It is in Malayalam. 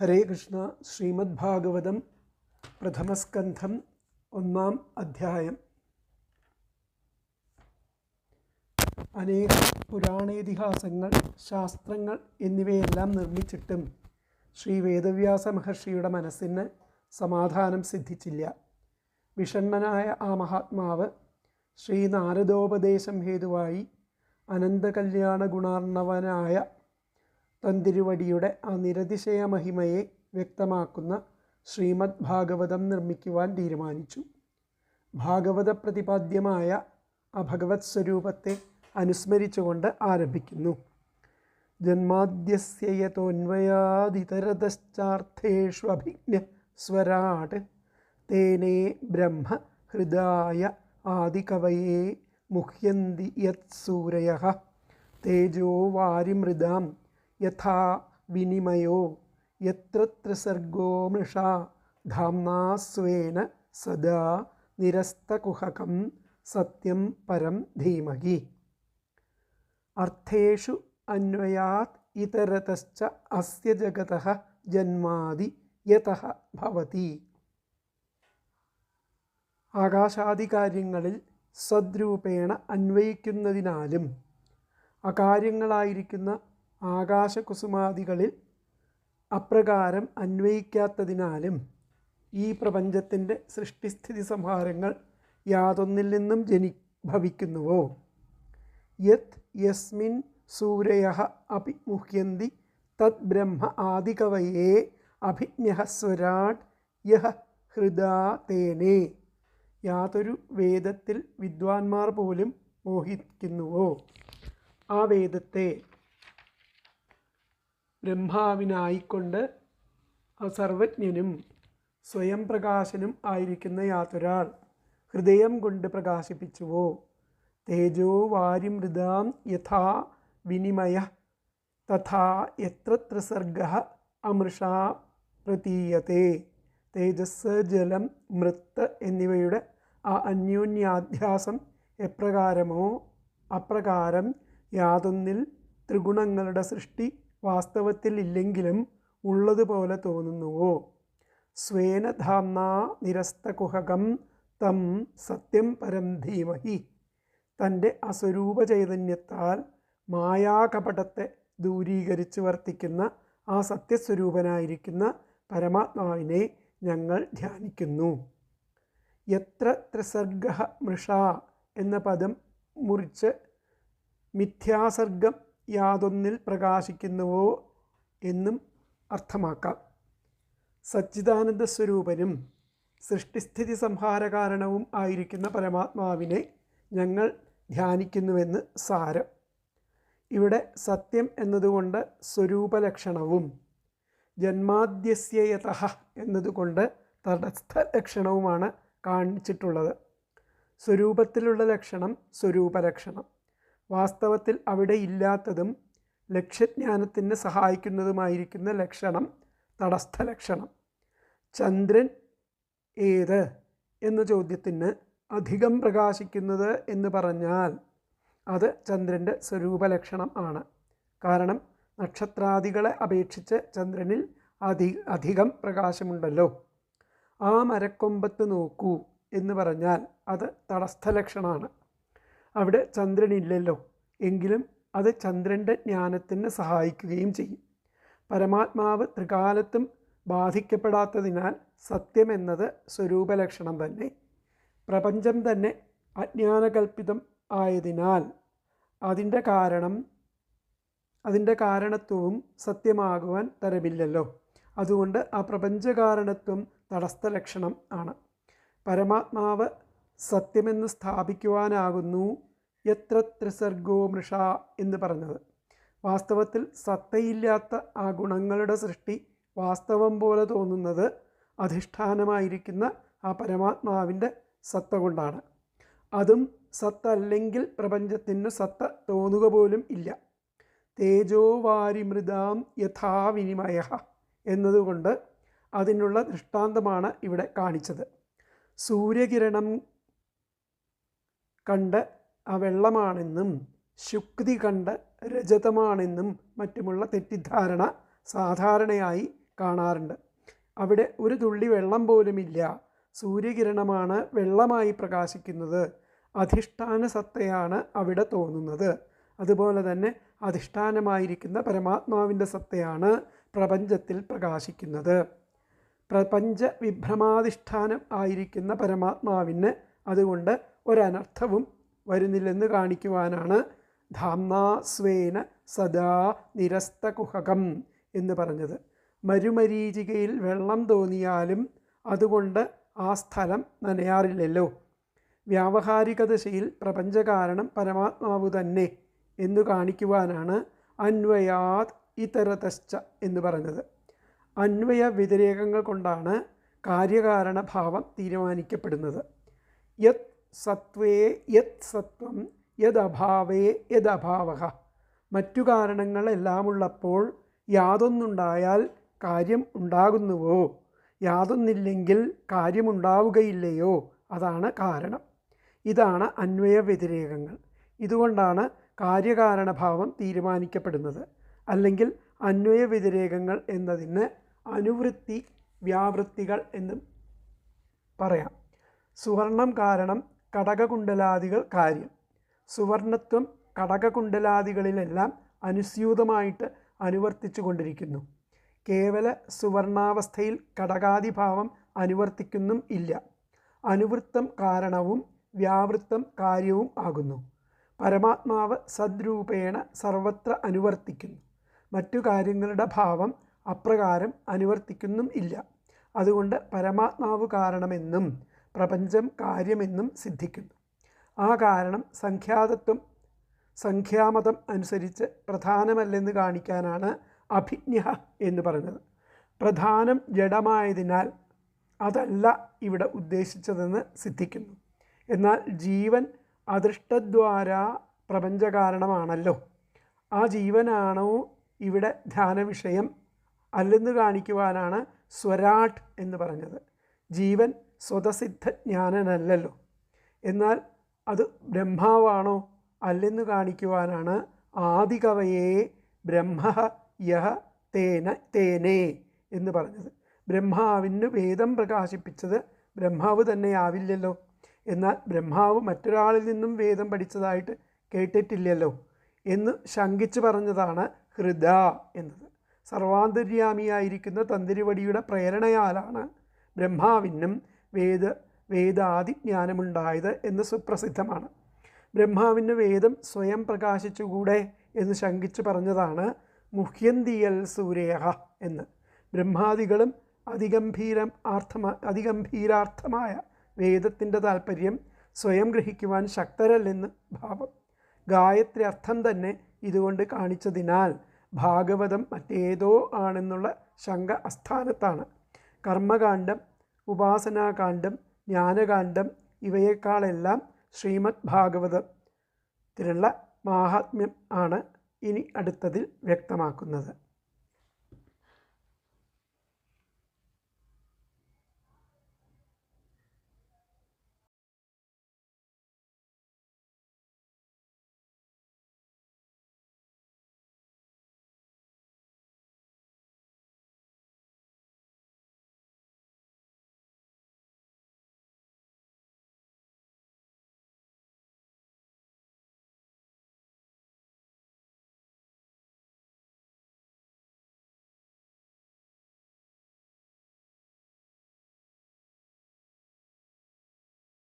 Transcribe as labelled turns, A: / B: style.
A: ഹരേ കൃഷ്ണ ശ്രീമദ് ഭാഗവതം പ്രഥമസ്കന്ധം ഒന്നാം അധ്യായം. അനേക പുരാണേതിഹാസങ്ങൾ ശാസ്ത്രങ്ങൾ എന്നിവയെല്ലാം നിർമ്മിച്ചിട്ടും ശ്രീ വേദവ്യാസ മഹർഷിയുടെ മനസ്സിന് സമാധാനം സിദ്ധിച്ചില്ല. വിഷണ്ണനായ ആ മഹാത്മാവ് ശ്രീ നാരദോപദേശം ഹേതുവായി അനന്തകല്യാണ ഗുണാർണവനായ തന്തിരുവടിയുടെ ആ നിരതിശയ മഹിമയെ വ്യക്തമാക്കുന്ന ശ്രീമദ് ഭാഗവതം നിർമ്മിക്കുവാൻ തീരുമാനിച്ചു. ഭാഗവത പ്രതിപാദ്യമായ ആ ഭഗവത് സ്വരൂപത്തെ അനുസ്മരിച്ചുകൊണ്ട് ആരംഭിക്കുന്നു. ജന്മാദ്യസ്യയതോന്വയാതിതരതശ്ചാർത്ഥേഷ്വഭിജ്ഞ സ്വരാട് തേനേ ബ്രഹ്മ ഹൃദായ ആദികവയേ മുഹ്യന്തി യത്സൂരയ തേജോ വാരിമൃദാം യഥാ വിനിമയോ യത്ര സർഗോ മൃഷ ധാംനാസ്വേന സദാ നിരസ്തകുഹകം സത്യം പരം ധീമഹി. അർത്ഥേഷു അന്വയാത് ഇതരതശ്ച അസ്യ ജഗത ജന്മാതി യതഃ ഭവതി. ആകാശാദി കാര്യങ്ങളിൽ സദ്രൂപേണ അന്വയിക്കുന്നതിനാലും അകാര്യങ്ങളായിരിക്കുന്ന ആകാശകുസുമാദികളിൽ അപ്രകാരം അന്വയിക്കാത്തതിനാലും ഈ പ്രപഞ്ചത്തിന്റെ സൃഷ്ടിസ്ഥിതി സംഹാരങ്ങൾ യാതൊന്നിൽ നിന്നും ജനി ഭവിക്കുന്നുവോ? യത് യസ്മിൻ സൂരയ അഭി മുഹ്യന്തി തത് ബ്രഹ്മ ആദികവയേ അഭിജ്ഞ സ്വരാട് യഹ ഹൃദാ തേനേ. യാതൊരു വേദത്തിൽ വിദ്വാൻമാർ പോലും മോഹിക്കുന്നുവോ? ആ വേദത്തെ ബ്രഹ്മാവിനായിക്കൊണ്ട് സർവജ്ഞനും സ്വയം പ്രകാശനും ആയിരിക്കുന്ന യാതൊരാൾ ഹൃദയം കൊണ്ട് പ്രകാശിപ്പിച്ചുവോ? തേജോ വാരിമൃതാം യഥാ വിനിമയ തഥാ എത്ര സർഗ അമൃഷ പ്രതീയത്തെ തേജസ് ജലം മൃത്ത് എന്നിവയുടെ ആ അന്യോന്യാധ്യാസം എപ്രകാരമോ? അപ്രകാരം യാതൊന്നിൽ ത്രിഗുണങ്ങളുടെ സൃഷ്ടി വാസ്തവത്തിൽ ഇല്ലെങ്കിലും ഉള്ളതുപോലെ തോന്നുന്നുവോ? സ്വേനധാംന നിരസ്തകുഹകം തം സത്യം പരം ധീമഹി. തന്റെ അസ്വരൂപ ചൈതന്യത്താൽ മായാകപടത്തെ ദൂരീകരിച്ച് വർത്തിക്കുന്ന ആ സത്യസ്വരൂപനായിരിക്കുന്ന പരമാത്മാവിനെ ഞങ്ങൾ ധ്യാനിക്കുന്നു. എത്ര ത്രിസർഗ മൃഷ എന്ന പദം മുറിച്ച് മിഥ്യാസർഗം യാതൊന്നിൽ പ്രകാശിക്കുന്നുവോ എന്നും അർത്ഥമാക്കാം. സച്ചിദാനന്ദ സ്വരൂപനും സൃഷ്ടിസ്ഥിതി സംഹാരകാരണവും ആയിരിക്കുന്ന പരമാത്മാവിനെ ഞങ്ങൾ ധ്യാനിക്കുന്നുവെന്ന് സാരം. ഇവിടെ സത്യം എന്നതുകൊണ്ട് സ്വരൂപലക്ഷണവും ജന്മാദ്യസ്യയത എന്നതുകൊണ്ട് തടസ്ഥ ലക്ഷണവുമാണ് കാണിച്ചിട്ടുള്ളത്. സ്വരൂപത്തിലുള്ള ലക്ഷണം സ്വരൂപലക്ഷണം. വാസ്തവത്തിൽ അവിടെ ഇല്ലാത്തതും ലക്ഷ്യജ്ഞാനത്തിന് സഹായിക്കുന്നതുമായിരിക്കുന്ന ലക്ഷണം തടസ്ഥ ലക്ഷണം. ചന്ദ്രൻ ഏത് എന്ന ചോദ്യത്തിന് അധികം പ്രകാശിക്കുന്നത് എന്ന് പറഞ്ഞാൽ അത് ചന്ദ്രന്റെ സ്വരൂപലക്ഷണം ആണ്. കാരണം നക്ഷത്രാദികളെ അപേക്ഷിച്ച് ചന്ദ്രനിൽ അധി അധികം പ്രകാശമുണ്ടല്ലോ. ആ മരക്കൊമ്പത്ത് നോക്കൂ എന്ന് പറഞ്ഞാൽ അത് തടസ്ഥലക്ഷണമാണ് അവിടെ ചന്ദ്രനില്ലല്ലോ. എങ്കിലും അത് ചന്ദ്രന്റെ ജ്ഞാനത്തിന് സഹായിക്കുകയും ചെയ്യും. പരമാത്മാവ് ത്രികാലത്തും ബാധിക്കപ്പെടാത്തതിനാൽ സത്യമെന്നത് സ്വരൂപലക്ഷണം തന്നെ. പ്രപഞ്ചം തന്നെ അജ്ഞാനകൽപ്പിതം ആയതിനാൽ അതിന്റെ കാരണം അതിന്റെ കാരണത്വവും സത്യമാകുവാൻ തരമില്ലല്ലോ. അതുകൊണ്ട് ആ പ്രപഞ്ചകാരണത്വം തടസ്ഥ ലക്ഷണം ആണ്. പരമാത്മാവ് സത്യമെന്ന് സ്ഥാപിക്കുവാനാകുന്നു എത്ര ത്രിസർഗോ മൃഷ എന്ന് പറഞ്ഞത്. വാസ്തവത്തിൽ സത്തയില്ലാത്ത ആ ഗുണങ്ങളുടെ സൃഷ്ടി വാസ്തവം പോലെ തോന്നുന്നത് അധിഷ്ഠാനമായിരിക്കുന്ന ആ പരമാത്മാവിന്റെ സത്ത കൊണ്ടാണ്. അതും സത്തല്ലെങ്കിൽ പ്രപഞ്ചത്തിന് സത്ത തോന്നുക പോലും ഇല്ല. തേജോ വാരിമൃതാം യഥാ വിനിമയ എന്നതുകൊണ്ട് അതിനുള്ള ദൃഷ്ടാന്തമാണ് ഇവിടെ കാണിച്ചത്. സൂര്യകിരണം കണ്ട് ആ വെള്ളമാണെന്നും ശുക്തി കണ്ട് രജതമാണെന്നും മറ്റുമുള്ള തെറ്റിദ്ധാരണ സാധാരണയായി കാണാറുണ്ട്. അവിടെ ഒരു തുള്ളി വെള്ളം പോലുമില്ല. സൂര്യകിരണമാണ് വെള്ളമായി പ്രകാശിക്കുന്നത്. അധിഷ്ഠാന സത്തയാണ് അവിടെ തോന്നുന്നത്. അതുപോലെ തന്നെ അധിഷ്ഠാനമായിരിക്കുന്ന പരമാത്മാവിന്റെ സത്തയാണ് പ്രപഞ്ചത്തിൽ പ്രകാശിക്കുന്നത്. പ്രപഞ്ച വിഭ്രമാധിഷ്ഠാനം ആയിരിക്കുന്ന പരമാത്മാവിന് അതുകൊണ്ട് ഒരനർത്ഥവും വരുന്നില്ലെന്ന് കാണിക്കുവാനാണ് ധാംനാ സ്വേന സദാ നിരസ്തകുഹകം എന്ന് പറഞ്ഞത്. മരുമരീചികയിൽ വെള്ളം തോന്നിയാലും അതുകൊണ്ട് ആ സ്ഥലം നനയാറില്ലല്ലോ. വ്യാവഹാരിക ദശയിൽ പ്രപഞ്ചകാരണം പരമാത്മാവ് തന്നെ എന്നു കാണിക്കുവാനാണ് അന്വയാത് ഇതരതശ്ച എന്ന് പറഞ്ഞത്. അന്വയ വ്യതിരേകങ്ങൾ കൊണ്ടാണ് കാര്യകാരണ ഭാവം തീരുമാനിക്കപ്പെടുന്നത്. യത് സത്വേ യത് സത്വം യദഭാവേ യദഭാവ. മറ്റു കാരണങ്ങളെല്ലാം കാരണങ്ങളെല്ലാമുള്ളപ്പോൾ യാതൊന്നുണ്ടായാൽ കാര്യം ഉണ്ടാകുന്നുവോ? യാതൊന്നില്ലെങ്കിൽ കാര്യമുണ്ടാവുകയില്ലയോ? അതാണ് കാരണം. ഇതാണ് അന്വയ വ്യതിരേകങ്ങൾ ഇതുകൊണ്ടാണ് കാര്യകാരണഭാവം തീരുമാനിക്കപ്പെടുന്നത്. അല്ലെങ്കിൽ അന്വയ വ്യതിരേകങ്ങൾ എന്നതിന് അനുവൃത്തി വ്യാവൃത്തികൾ എന്നും പറയാം. സുവർണം കാരണം കടകകുണ്ടലാദികൾ കാര്യം. സുവർണത്വം കടകകുണ്ടലാദികളിലെല്ലാം അനുസ്യൂതമായിട്ട് അനുവർത്തിച്ചു കൊണ്ടിരിക്കുന്നു കേവല സുവർണാവസ്ഥയിൽ കടകാതിഭാവം അനുവർത്തിക്കുന്നും ഇല്ല. അനുവൃത്തം കാരണവും വ്യാവൃത്തം കാര്യവും ആകുന്നു. പരമാത്മാവ് സദ്രൂപേണ സർവത്ര അനുവർത്തിക്കുന്നു. മറ്റു കാര്യങ്ങളുടെ ഭാവം അപ്രകാരം അനുവർത്തിക്കുന്നും ഇല്ല. അതുകൊണ്ട് പരമാത്മാവ് കാരണമെന്നും പ്രപഞ്ചം കാര്യമെന്നും സിദ്ധിക്കുന്നു. ആ കാരണം സംഖ്യാതത്വം സംഖ്യാമതം അനുസരിച്ച് പ്രധാനമല്ലെന്ന് കാണിക്കാനാണ് അഭിജ്ഞ എന്ന് പറഞ്ഞത് പ്രധാനം ജഡമായതിനാൽ അതല്ല ഇവിടെ ഉദ്ദേശിച്ചതെന്ന് സിദ്ധിക്കുന്നു. എന്നാൽ ജീവൻ അദൃഷ്ടദ്വാര പ്രപഞ്ചകാരണമാണല്ലോ. ആ ജീവനാണോ ഇവിടെ ധ്യാന വിഷയം അല്ലെന്ന് കാണിക്കുവാനാണ് സ്വരാട്ട് എന്ന് പറഞ്ഞത്. ജീവൻ സ്വതസിദ്ധ ജ്ഞാനനല്ലല്ലോ എന്നാൽ അത് ബ്രഹ്മാവാണോ അല്ലെന്ന് കാണിക്കുവാനാണ് ആദികവയെ ബ്രഹ്മ യഹ തേന തേനേ എന്ന് പറഞ്ഞത്. ബ്രഹ്മാവിന് വേദം പ്രകാശിപ്പിച്ചത് ബ്രഹ്മാവ് തന്നെ ആവില്ലല്ലോ. എന്നാൽ ബ്രഹ്മാവ് മറ്റൊരാളിൽ നിന്നും വേദം പഠിച്ചതായിട്ട് കേട്ടിട്ടില്ലല്ലോ എന്ന് ശങ്കിച്ചു പറഞ്ഞതാണ് ഹൃദ എന്നത്. സർവാന്തര്യാമിയായിരിക്കുന്ന തന്തിരിവടിയുടെ പ്രേരണയാലാണ് ബ്രഹ്മാവിനും വേദ വേദാദിജ്ഞാനമുണ്ടായത് എന്ന് സുപ്രസിദ്ധമാണ്. ബ്രഹ്മാവിന് വേദം സ്വയം പ്രകാശിച്ചുകൂടെ എന്ന് ശങ്കിച്ചു പറഞ്ഞതാണ് മുഹ്യന്തിയൽ സൂര്യ എന്ന്. ബ്രഹ്മാദികളും അതിഗംഭീരം ആർത്ഥമ അതിഗംഭീരാർത്ഥമായ വേദത്തിന്റെ താല്പര്യം സ്വയം ഗ്രഹിക്കുവാൻ ശക്തരല്ലെന്ന് ഭാവം. ഗായത്രി അർത്ഥം തന്നെ ഇതുകൊണ്ട് കാണിച്ചതിനാൽ ഭാഗവതം മറ്റേതോ ആണെന്നുള്ള ശങ്ക അസ്ഥാനത്താണ് കർമ്മകാന്ഡം ഉപാസനാകാന്ഡം ജ്ഞാനകാന്ഡം ഇവയേക്കാളെല്ലാം ശ്രീമദ് ഭാഗവതത്തിലുള്ള മാഹാത്മ്യം ആണ് ഇനി അടുത്തതിൽ വ്യക്തമാക്കുന്നത്.